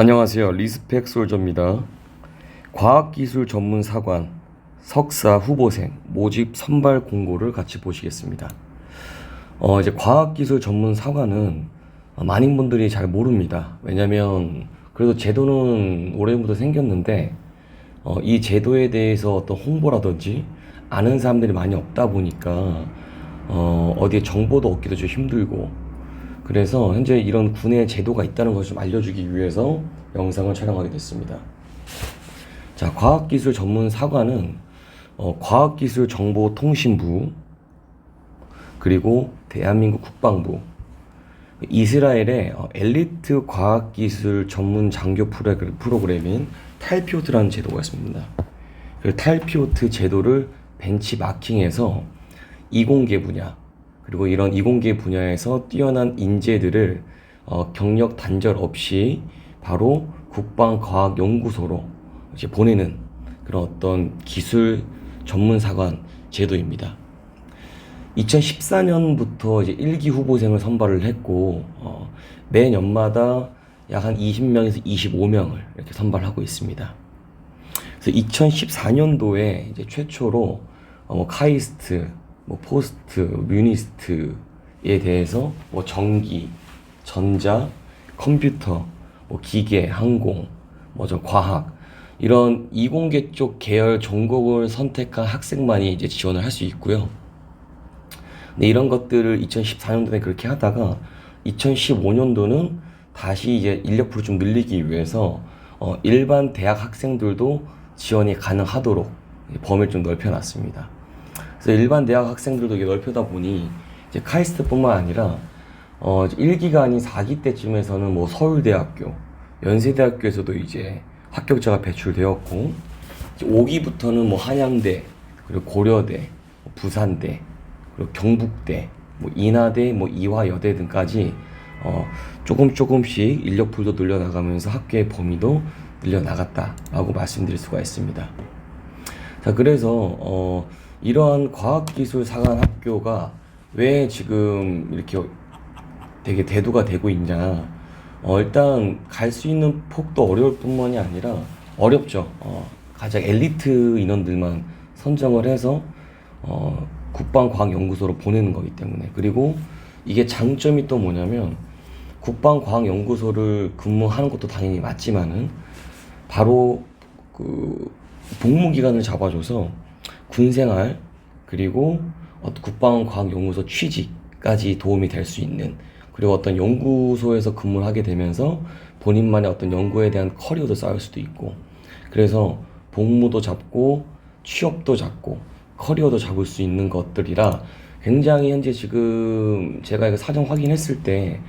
안녕하세요. 리스펙 솔저입니다. 과학기술 전문 사관 석사 후보생 모집 선발 공고를 같이 보시겠습니다. 어, 이제 과학기술 전문 사관은 많은 분들이 잘 모릅니다. 왜냐면 그래도 제도는 오래전부터 생겼는데 어, 이 제도에 대해서 어떤 홍보라든지 아는 사람들이 많이 없다 보니까 어, 어디에 정보도 얻기도 좀 힘들고 그래서 현재 이런 군의 제도가 있다는 것을 좀 알려주기 위해서 영상을 촬영하게 됐습니다. 자, 과학기술 전문 사관은 어, 과학기술정보통신부 그리고 대한민국 국방부 이스라엘의 어, 엘리트 과학기술 전문 장교 프로그램- 프로그램인 탈피오트라는 제도가 있습니다. 그 탈피오트 제도를 벤치마킹해서 이공계 분야 그리고 이런 이공계 분야에서 뛰어난 인재들을 어, 경력 단절 없이 바로 국방과학연구소로 이제 보내는 그런 어떤 기술 전문사관 제도입니다. 2014년부터 이제 1기 후보생을 선발을 했고 어, 매 년마다 약 한 20명에서 25명을 이렇게 선발하고 있습니다. 그래서 2014년도에 이제 최초로 어, 뭐 카이스트, 뭐 포스트, 뮤니스트에 대해서 뭐 전기, 전자, 컴퓨터, 뭐 기계, 항공, 뭐저 과학 이런 이공계 쪽 계열 전공을 선택한 학생만이 이제 지원을 할 수 있고요. 근데 이런 것들을 2014년도에 그렇게 하다가 2015년도는 다시 이제 인력풀을 좀 늘리기 위해서 어, 일반 대학 학생들도 지원이 가능하도록 범위를 좀 넓혀놨습니다. 그래서 일반 대학 학생들도 이게 넓혀다 보니 이제 카이스트뿐만 아니라 어, 이제 1기가 아닌 4기 때쯤에서는 뭐 서울대학교, 연세대학교에서도 이제 합격자가 배출되었고 이제 5기부터는 뭐 한양대, 그리고 고려대, 뭐 부산대, 그리고 경북대, 뭐 인하대, 뭐 이화여대 등까지 어, 조금 조금씩 인력풀도 늘려나가면서 학교의 범위도 늘려나갔다라고 말씀드릴 수가 있습니다. 자, 그래서 어, 이러한 과학기술 사관 학교가 왜 지금 이렇게 되게 대두가 되고 있냐? 어, 일단 갈 수 있는 폭도 어려울 뿐만이 아니라 어렵죠. 어, 가장 엘리트 인원들만 선정을 해서 어, 국방과학연구소로 보내는 거기 때문에 그리고 이게 장점이 또 뭐냐면 국방과학연구소를 근무하는 것도 당연히 맞지만은 바로 그 복무 기간을 잡아줘서 군생활 그리고 어떤 국방과학연구소 취직까지 도움이 될 수 있는 그리고 어떤 연구소에서 근무를 하게 되면서 본인만의 어떤 연구에 대한 커리어도 쌓을 수도 있고 그래서 복무도 잡고 취업도 잡고 커리어도 잡을 수 있는 것들이라 굉장히 현재 지금 제가 사정 확인했을 때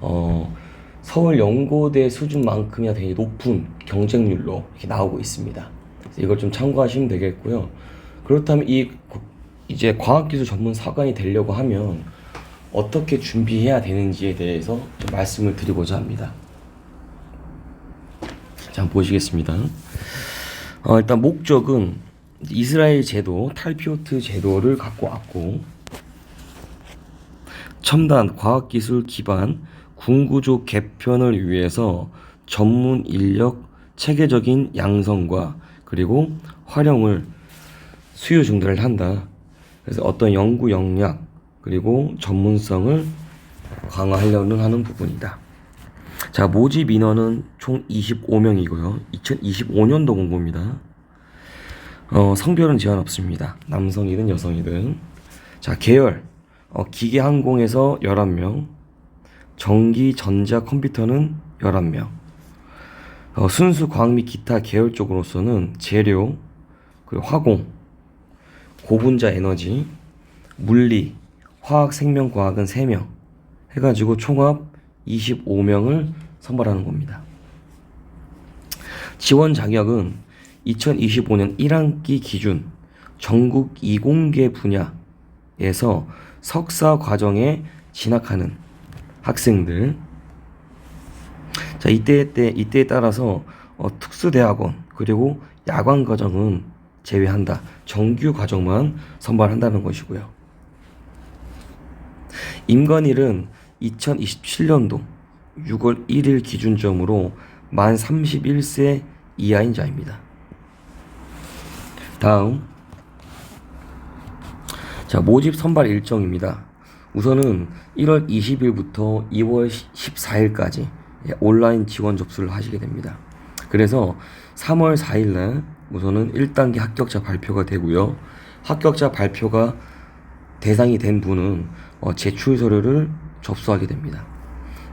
어, 서울 연고대 수준만큼이나 되게 높은 경쟁률로 이렇게 나오고 있습니다. 이걸 좀 참고하시면 되겠고요. 그렇다면 이 고- 이제 과학기술 전문 사관이 되려고 하면 어떻게 준비해야 되는지에 대해서 좀 말씀을 드리고자 합니다. 자, 보시겠습니다. 어, 일단 목적은 이스라엘 제도, 탈피오트 제도를 갖고 왔고, 첨단 과학기술 기반 군구조 개편을 위해서 전문 인력 체계적인 양성과 그리고 활용을 수요 중단을 한다. 그래서 어떤 연구 역량 그리고 전문성을 강화하려는 하는 부분이다. 자, 모집 인원은 총 25명이고요. 2025년도 공고입니다. 어, 성별은 제한 없습니다. 남성이든 여성이든. 자, 계열. 어, 기계 항공에서 11명. 전기, 전자, 컴퓨터는 11명. 어, 순수 과학 및 기타 계열 쪽으로서는 재료, 그리고 화공, 고분자 에너지, 물리, 화학, 생명, 과학은 3명. 해가지고 총합 25명을 선발하는 겁니다. 지원 자격은 2025년 1학기 기준 전국 이공계 분야에서 석사 과정에 진학하는 학생들. 자, 이때 때 이때에 따라서 어, 특수대학원 그리고 야광 과정은 제외한다. 정규 과정만 선발한다는 것이고요. 임관일은 2027년도 6월 1일 기준점으로 만 31세 이하인 자입니다. 다음 자 모집 선발 일정입니다. 우선은 1월 20일부터 2월 14일까지 온라인 지원 접수를 하시게 됩니다. 그래서 3월 4일날 우선은 1단계 합격자 발표가 되고요. 합격자 발표가 대상이 된 분은 어, 제출 서류를 접수하게 됩니다.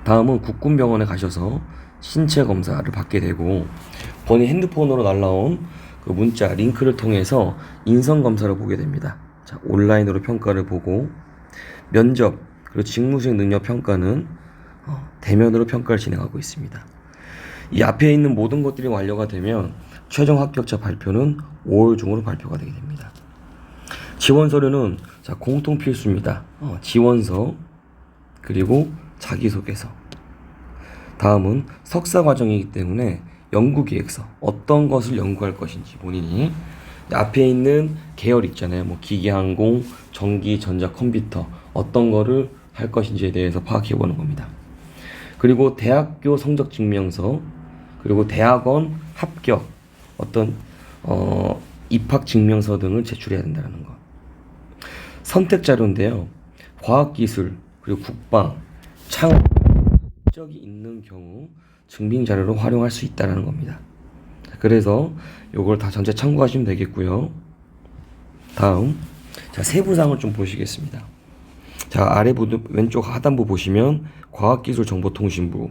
다음은 국군병원에 가셔서 신체 검사를 받게 되고 본인 핸드폰으로 날라온 그 문자 링크를 통해서 인성 검사를 보게 됩니다. 자, 온라인으로 평가를 보고 면접 그리고 직무수행 능력 평가는 어, 대면으로 평가를 진행하고 있습니다. 이 앞에 있는 모든 것들이 완료가 되면 최종 합격자 발표는 5월 중으로 발표가 되게 됩니다. 지원 서류는 자 공통 필수입니다. 어, 지원서 그리고 자기소개서. 다음은 석사 과정이기 때문에 연구 계획서 어떤 것을 연구할 것인지 본인이 앞에 있는 계열 있잖아요. 뭐 기계항공, 전기, 전자, 컴퓨터 어떤 거를 할 것인지에 대해서 파악해 보는 겁니다. 그리고 대학교 성적 증명서 그리고 대학원 합격 어떤 어, 입학 증명서 등을 제출해야 된다는 것. 선택 자료인데요. 과학기술 그리고 국방, 창업 적이 있는 경우 증빙 자료로 활용할 수 있다는 겁니다. 그래서 요걸 다 전체 참고하시면 되겠고요. 다음 자 세부사항을 좀 보시겠습니다. 자 아래 부 왼쪽 하단부 보시면 과학기술정보통신부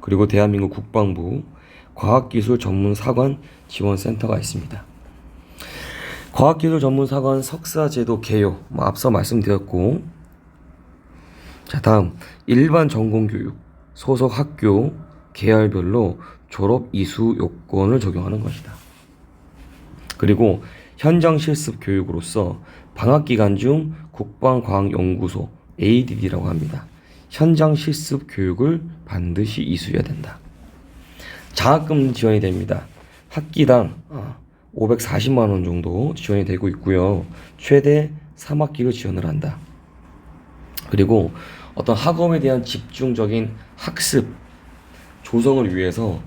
그리고 대한민국 국방부 과학기술 전문 사관 지원센터가 있습니다. 과학기술 전문 사관 석사제도 개요 뭐 앞서 말씀드렸고 자 다음 일반 전공교육 소속 학교 계열별로 졸업 이수 요건을 적용하는 것이다. 그리고 현장 실습 교육으로서 방학 기간 중 국방과학연구소 ADD라고 합니다. 현장 실습 교육을 반드시 이수해야 된다. 장학금 지원이 됩니다. 학기당 540만 원 정도 지원이 되고 있고요. 최대 3학기를 지원을 한다. 그리고 어떤 학업에 대한 집중적인 학습 조성을 위해서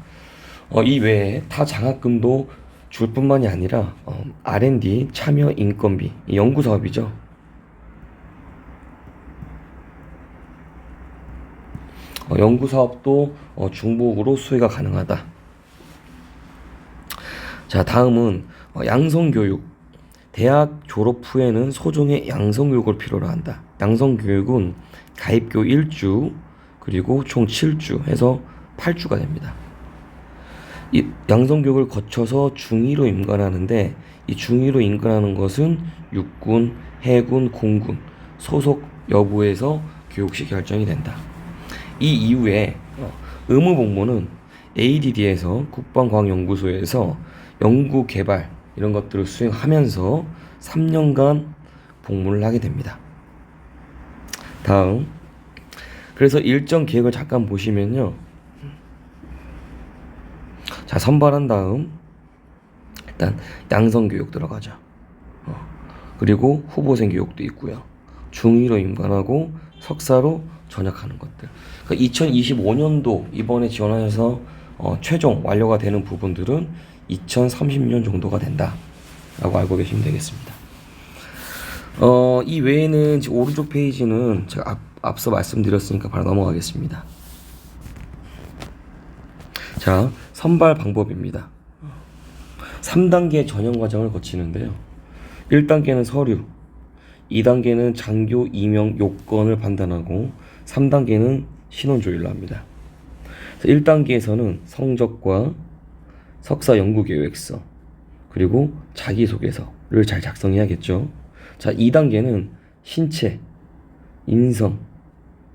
어, 이 외에 타 장학금도 줄 뿐만이 아니라 어, R&D 참여 인건비 연구 사업이죠. 연구 사업도 어, 중복으로 수혜가 가능하다. 자 다음은 어, 양성 교육. 대학 졸업 후에는 소정의 양성 교육을 필요로 한다. 양성 교육은 가입교 1주 그리고 총 7주 해서 8주가 됩니다. 이 양성 교육을 거쳐서 중위로 임관하는데 이 중위로 임관하는 것은 육군, 해군, 공군 소속 여부에서 교육시 결정이 된다. 이 이후에 어, 의무 복무는 ADD에서 국방과학연구소에서 연구 개발 이런 것들을 수행하면서 3년간 복무를 하게 됩니다. 다음 그래서 일정 계획을 잠깐 보시면요. 자 선발한 다음 일단 양성 교육 들어가죠. 어, 그리고 후보생 교육도 있고요. 중위로 임관하고 석사로 전역하는 것들. 그러니까 2025년도 이번에 지원하셔서 어, 최종 완료가 되는 부분들은 2030년 정도가 된다라고 알고 계시면 되겠습니다. 어, 이 외에는 오른쪽 페이지는 제가 앞, 앞서 말씀드렸으니까 바로 넘어가겠습니다. 자, 선발 방법입니다. 3단계 전형 과정을 거치는데요. 1단계는 서류, 2단계는 장교 임용 요건을 판단하고 3단계는 신원 조율을 합니다. 1단계에서는 성적과 석사 연구 계획서 그리고 자기소개서를 잘 작성해야겠죠. 자, 2단계는 신체, 인성,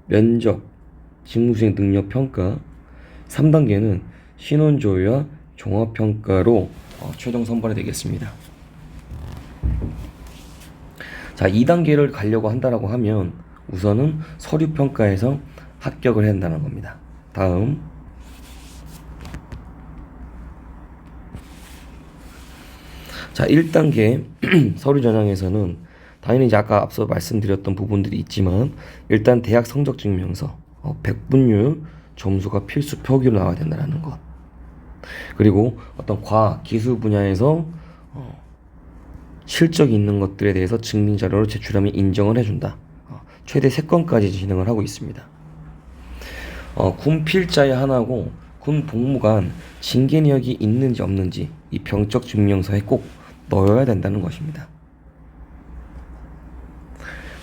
면접, 직무수행 능력 평가 3단계는 신원 조율과 종합 평가로 어, 최종 선발이 되겠습니다. 자, 2단계를 가려고 한다라고 하면 우선은 서류 평가에서 합격을 한다는 겁니다. 다음 자, 1단계 서류 전형에서는 당연히 이제 아까 앞서 말씀드렸던 부분들이 있지만 일단 대학 성적 증명서 어, 100분율 점수가 필수 표기로 나와야 된다는 것. 그리고 어떤 과학, 기술 분야에서 어, 실적이 있는 것들에 대해서 증빙 자료로 제출하면 인정을 해준다. 어, 최대 3건까지 진행을 하고 있습니다. 어, 군 필자의 하나고 군 복무관 징계 내역이 있는지 없는지 이 병적 증명서에 꼭 넣어야 된다는 것입니다.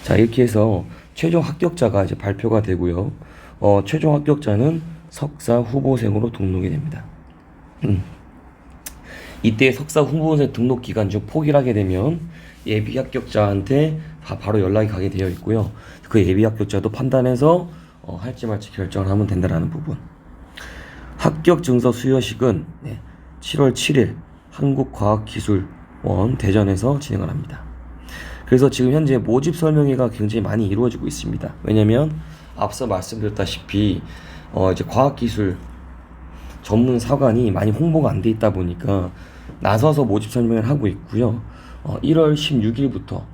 자 이렇게 해서 최종 합격자가 이제 발표가 되고요. 어, 최종 합격자는 석사 후보생으로 등록이 됩니다. 음. 이때 석사 후보생 등록 기간 중 포기를 하게 되면 예비 합격자한테 다 바로 연락이 가게 되어 있고요. 그 예비 합격자도 판단해서 어, 할지 말지 결정을 하면 된다라는 부분. 합격 증서 수여식은 네, 7월 7일 한국과학기술원 대전에서 진행을 합니다. 그래서 지금 현재 모집 설명회가 굉장히 많이 이루어지고 있습니다. 왜냐면 앞서 말씀드렸다시피 어 이제 과학기술 전문 사관이 많이 홍보가 안 돼 있다 보니까 나서서 모집 설명을 하고 있고요. 어 1월 16일부터 어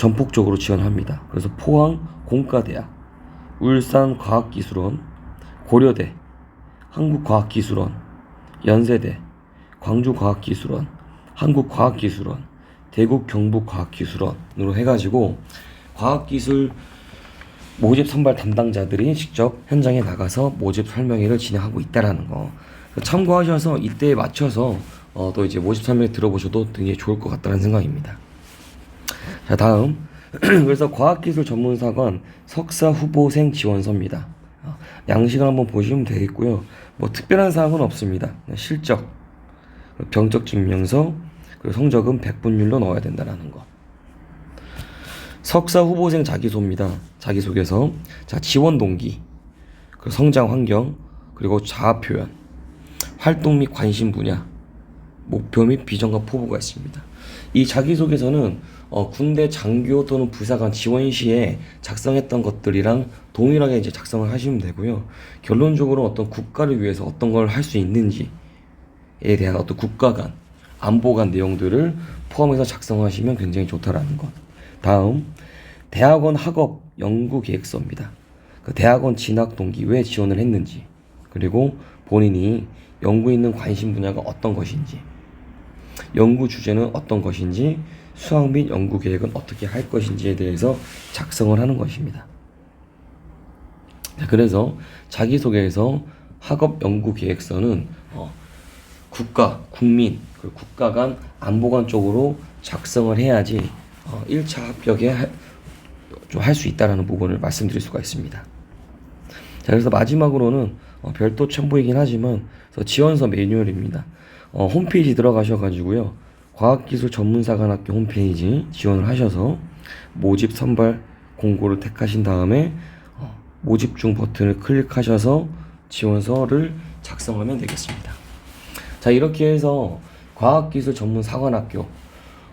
전폭적으로 지원합니다. 그래서 포항 공과대학, 울산 과학기술원, 고려대, 한국과학기술원, 연세대, 광주과학기술원, 한국과학기술원, 대구 경북과학기술원으로 해가지고 과학기술 모집 선발 담당자들이 직접 현장에 나가서 모집 설명회를 진행하고 있다라는 거 참고하셔서 이때에 맞춰서 어, 또 이제 모집 설명회 들어보셔도 되게 좋을 것 같다는 생각입니다. 자 다음 그래서 과학기술 전문사관 석사 후보생 지원서입니다. 어, 양식을 한번 보시면 되겠고요. 뭐 특별한 사항은 없습니다. 실적, 병적 증명서, 그리고 성적은 100분율로 넣어야 된다는 거. 석사 후보생 자기소입니다. 자기소개서. 자, 지원 동기, 그리고 성장 환경, 그리고 자아 표현, 활동 및 관심 분야, 목표 및 비전과 포부가 있습니다. 이 자기소개서는 어, 군대 장교 또는 부사관 지원 시에 작성했던 것들이랑 동일하게 이제 작성을 하시면 되고요. 결론적으로 어떤 국가를 위해서 어떤 걸 할 수 있는지에 대한 어떤 국가 간, 안보 간 내용들을 포함해서 작성하시면 굉장히 좋다라는 것. 다음, 대학원 학업 연구 계획서입니다. 그 대학원 진학 동기 왜 지원을 했는지, 그리고 본인이 연구 있는 관심 분야가 어떤 것인지, 연구 주제는 어떤 것인지, 수학 및 연구 계획은 어떻게 할 것인지에 대해서 작성을 하는 것입니다. 자, 그래서 자기소개에서 학업 연구 계획서는 어, 국가, 국민, 그리고 국가 간 안보 관 쪽으로 작성을 해야지 어, 1차 합격에 좀 할 수 있다라는 부분을 말씀드릴 수가 있습니다. 자, 그래서 마지막으로는 어, 별도 첨부이긴 하지만 지원서 매뉴얼입니다. 어, 홈페이지 들어가셔가지고요. 과학기술 전문사관학교 홈페이지 지원을 하셔서 모집 선발 공고를 택하신 다음에 어, 모집 중 버튼을 클릭하셔서 지원서를 작성하면 되겠습니다. 자, 이렇게 해서 과학기술 전문 사관학교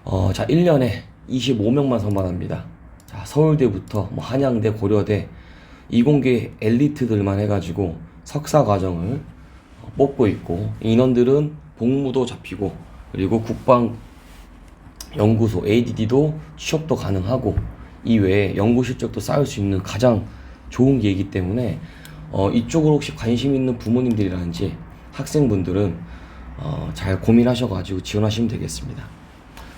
어, 자, 1년에 25명만 선발합니다. 자, 서울대부터 뭐 한양대, 고려대 이공계 엘리트들만 해 가지고 석사 과정을 어, 뽑고 있고 인원들은 복무도 잡히고 그리고 국방 연구소 ADD도 취업도 가능하고 이외에 연구 실적도 쌓을 수 있는 가장 좋은 기회이기 때문에 어, 이쪽으로 혹시 관심 있는 부모님들이라든지 학생분들은 어, 잘 고민하셔가지고 지원하시면 되겠습니다.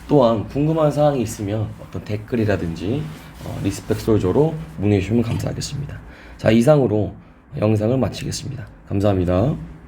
또한 궁금한 사항이 있으면 어떤 댓글이라든지 어, 리스펙 솔저로 문의해 주시면 감사하겠습니다. 자 이상으로 영상을 마치겠습니다. 감사합니다.